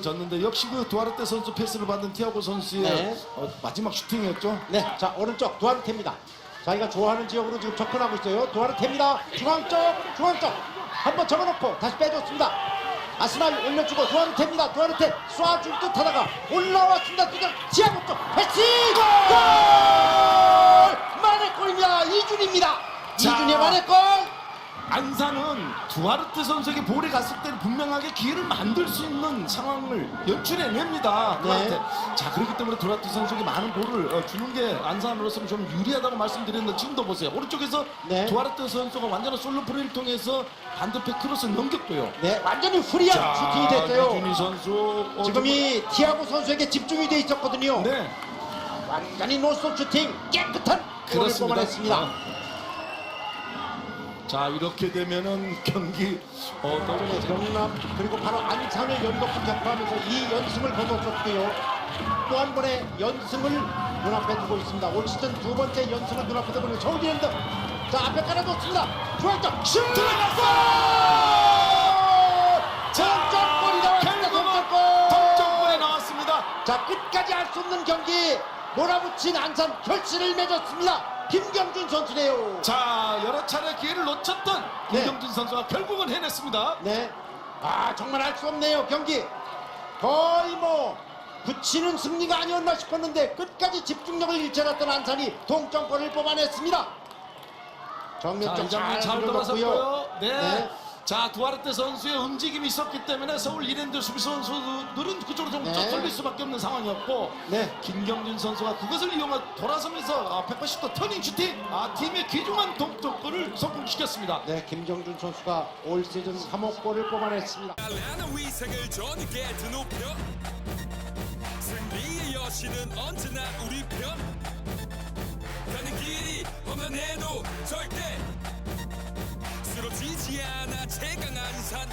졌는데 역시 그 두아르테 선수 패스를 받은 티아고 선수의 네. 어, 마지막 슈팅이었죠. 네, 자 오른쪽 두아르테입니다. 자기가 좋아하는 지역으로 지금 접근하고 있어요. 두아르테입니다. 중앙 쪽, 중앙 쪽. 한번 접어놓고 다시 빼줬습니다. 아스날 올려주고 두아르테입니다. 두아르테 쏴줄 듯 하다가 올라왔습니다. 그냥 지하고 쪽 패스 골! 만의 골입니다. 이준입니다. 자. 이준의 만의 골. 안산은 두아르테 선수에게 볼이 갔을 때는 분명하게 기회를 만들 수 있는 상황을 연출해냅니다. 네. 두아르테. 자 그렇기 때문에 두아르테 선수에게 많은 볼을 어, 주는 게 안산으로서는 좀 유리하다고 말씀드렸는데 지금도 보세요. 오른쪽에서 네. 두아르테 선수가 완전한 솔로 플레이를 통해서 반대편 크로스를 넘겼고요. 네, 완전히 후리한 슈팅이 됐어요. 유준희 선수 어, 지금 이 티아고 선수에게 집중이 돼 있었거든요. 네. 완전히 노스톱 슈팅 깨끗한 골을. 뽑아냈습니다. 아. 자 이렇게 되면은 경기 어, 이번에 경남 그리고 바로 안산을 연속으로 격파하면서 이 연승을 거뒀었고요. 또 한 번의 연승을 눈앞에 두고 있습니다. 올 시즌 두 번째 연승을 눈앞에 두고 있는 서울이랜드. 자 앞에 깔아줬습니다. 중앙쪽 슛 들어갔어! 정점골이 나왔습니다. 동점골이 나왔습니다. 자 끝까지 할수 없는 경기 몰아붙인 안산 결실을 맺었습니다. 김경준 선수네요. 자 여러 차례 기회를 놓쳤던 네. 김경준 선수가 결국은 해냈습니다. 네. 아 정말 알 수 없네요 경기. 거의 뭐 붙이는 승리가 아니었나 싶었는데 끝까지 집중력을 잃지 않았던 안산이 동점골을 뽑아냈습니다. 자, 정면적 잘 잘 들어갔고요. 네. 네. 자 두아르테 선수의 움직임이 있었기 때문에 서울 이랜드 수비 선수들은 그쪽으로 좀 네. 쏠릴 수밖에 없는 상황이었고 네. 김경준 선수가 그것을 이용해 돌아서면서 아, 180도 터닝 슈팅 아, 팀의 귀중한 동점골을 성공시켰습니다. 네, 김정준 선수가 올 시즌 3호 골을 뽑아냈습니다. 위색을 드높여 승리의 여신은 언제나 우리 편 가는 길이 험한 해도 절대